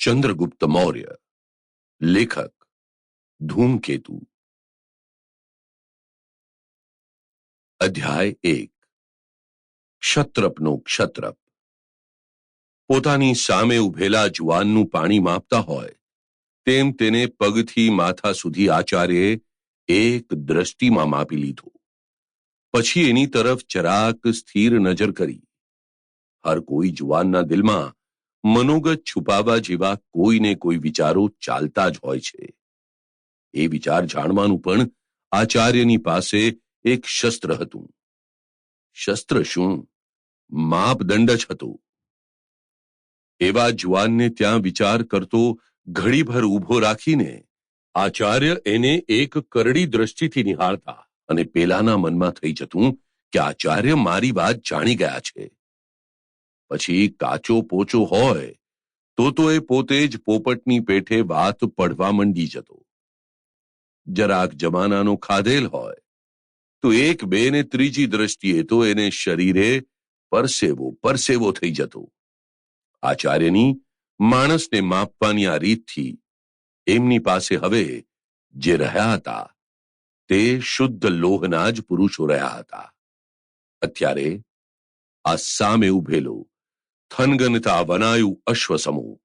ચંદ્રગુપ્ત મૌર્ય લેખક ધૂમકેતુ અધ્યાય એક ક્ષત્રપનો ક્ષત્રપ પોતાની સામે ઉભેલા જુવાનનું પાણી માપતા હોય, તેમ તેને પગથી માથા સુધી આચાર્યે એક દ્રષ્ટિમાં માપી લીધું. પછી એની તરફ જરાક સ્થિર નજર કરી. હર કોઈ જુવાનના દિલમાં મનોગત છુપાવવા જેવા કોઈને કોઈ વિચારો ચાલતા જ હોય છે. એ વિચાર જાણવાનું પણ આચાર્યની પાસે એક શસ્ત્ર હતું. શસ્ત્ર શું? માપદંડ જ હતો. એવા જુવાનને ત્યાં વિચાર કરતો ઘડીભર ઊભો રાખીને આચાર્ય એને એક કરડી દ્રષ્ટિથી નિહાળતા અને પેલાના મનમાં થઈ જતું કે આચાર્ય મારી વાત જાણી ગયા છે. પછી કાચો પોચો હોય, તો તો એ પોતે જ પોપટની પેઠે વાત પડવા મંડી જતો. જરાક જમાનાનો ખાધેલ હોય, તો એક બે ને ત્રીજી દ્રષ્ટિએ તો એને શરીરે પરસેવો પરસેવો થઈ જતો. આચાર્યની માણસને માપવાની આ રીતથી એમની પાસે હવે જે રહ્યા હતા, તે શુદ્ધ લોહના જ પુરુષો રહ્યા હતા. અત્યારે આ સામે ઉભેલો થનગનતા વનાયું અશ્વસમૂહ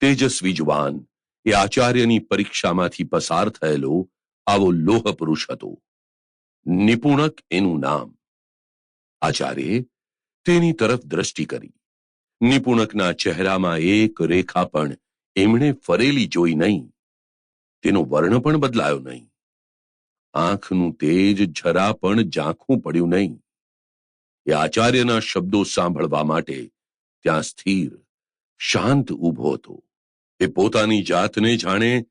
તેજસ્વી જુવાન, એ આચાર્યની પરીક્ષામાંથી પસાર થયેલો આવો લોહ પુરુષ હતો. નિપુણક એનું નામ. આચાર્યે તેની તરફ દ્રષ્ટિ કરી. નિપુણકના ચહેરામાં એક રેખા પણ એમણે ફરેલી જોઈ નહીં. તેનો વર્ણ પણ બદલાયો નહીં. આંખનું તેજ જરા પણ ઝાંખું પડ્યું નહીં. એ આચાર્યના શબ્દો સાંભળવા માટે ત્યાં સ્થિર, શાંત ઊભો હતો. એ પોતાની જાતને જાણે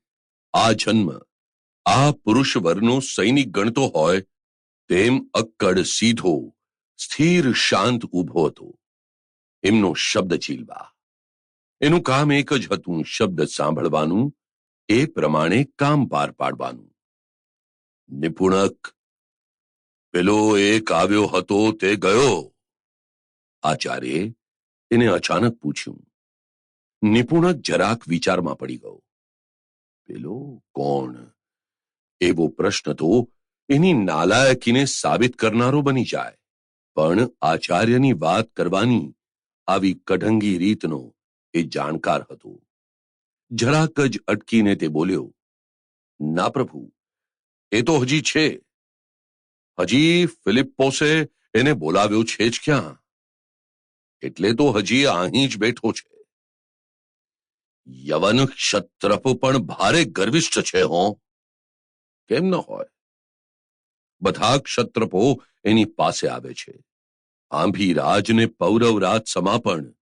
આ જન્મ, આ પુરુષ સૈનિક ગણતો હોય, તેમ અક્કડ, સીધો, સ્થિર, શાંત ઊભો હતો. એમનો શબ્દ ચીલવા. એનું કામ એક જ હતું શબ્દ સાંભળવાનું, એ પ્રમાણે કામ પાર પાડવાનું. નિપુણક, પેલો એક આવ્યો હતો, તે ગયો. આચાર્યે એને અચાનક પૂછ્યું નિપુણ જરાક વિચારમાં પડી ગયો. પેલો કોણ? એવો પ્રશ્ન તો એની નાલાયકીને સાબિત કરનારો બની જાય. પણ આચાર્યની વાત કરવાની આવી કઢંગી રીતનો એ જાણકાર હતો. જરાક જ અટકીને તે બોલ્યો, ના પ્રભુ, એ તો હજી છે. હજી ફિલિપ્પોસે એને બોલાવ્યો છે જ ક્યાં? એટલે તો હજી અહીં જ બેઠો છે. યવન ક્ષત્રપ પણ ભારે ગર્વિષ્ઠ છે હો. કેમ ન હોય? બધા ક્ષત્રપો એની પાસે આવે છે. આંભી રાજને પૌરવ રાજ સમાપણ,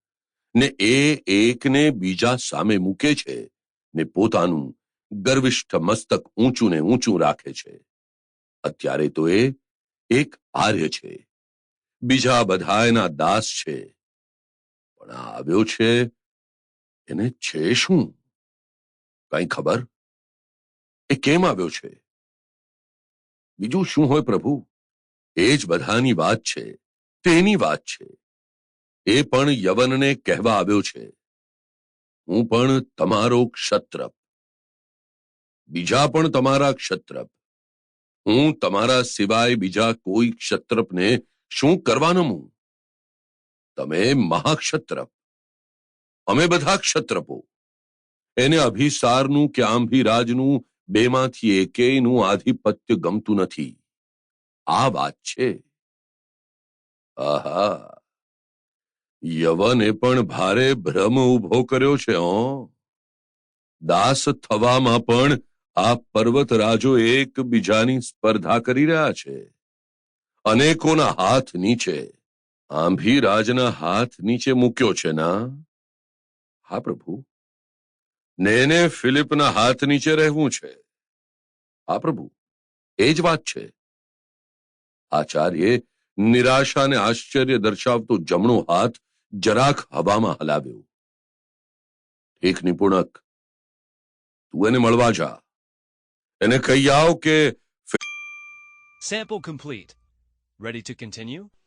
ને એ એકને બીજા સામે મૂકે છે, ને પોતાનું ગર્વિષ્ઠ મસ્તક ઊંચું ને ઊંચું રાખે છે. અત્યારે તો એ એક આર્ય છે. બીજા બધા એના દાસ છે. આવ્યો છે, એને છે શું? કઈ ખબર? એ કેમ આવ્યો છે? બીજું શું હોય પ્રભુ? એ જ બધાની વાત છે, તેની વાત છે. એ પણ યવનને કહેવા આવ્યો છે, હું પણ તમારો ક્ષત્રપ. બીજા પણ તમારા ક્ષત્રપ. હું તમારા સિવાય બીજા કોઈ ક્ષત્રપને શું કરવાનો? હું તમે મહાક્ષત્રપ અમે બધા ક્ષત્રપો. એને અભિસારનું કે આંભીરાજનું બેમાંથી એકેયનું આધિપત્ય ગમતું નથી. આ વાત છે. આહા. યવને પણ ભારે ભ્રમ ઊભો કર્યો છે, હો. દાસ થવામાં પણ આ પર્વતરાજો એકબીજાની સ્પર્ધા કરી રહ્યા છે. અનેકોના હાથ નીચે. આંભી રાજના હાથ નીચે મૂક્યો છે ના? હા, પ્રભુ. ને ફિલિપના હાથ નીચે રહેવું છે. હા, પ્રભુ. એ જ વાત છે. આચાર્યે નિરાશા અને આશ્ચર્ય દર્શાવતો જમણો હાથ જરાક હવામાં હલાવ્યો. એક નિપુણક. તું એને મળવા જા. એને કહી આવ કે Sample complete. Ready to continue?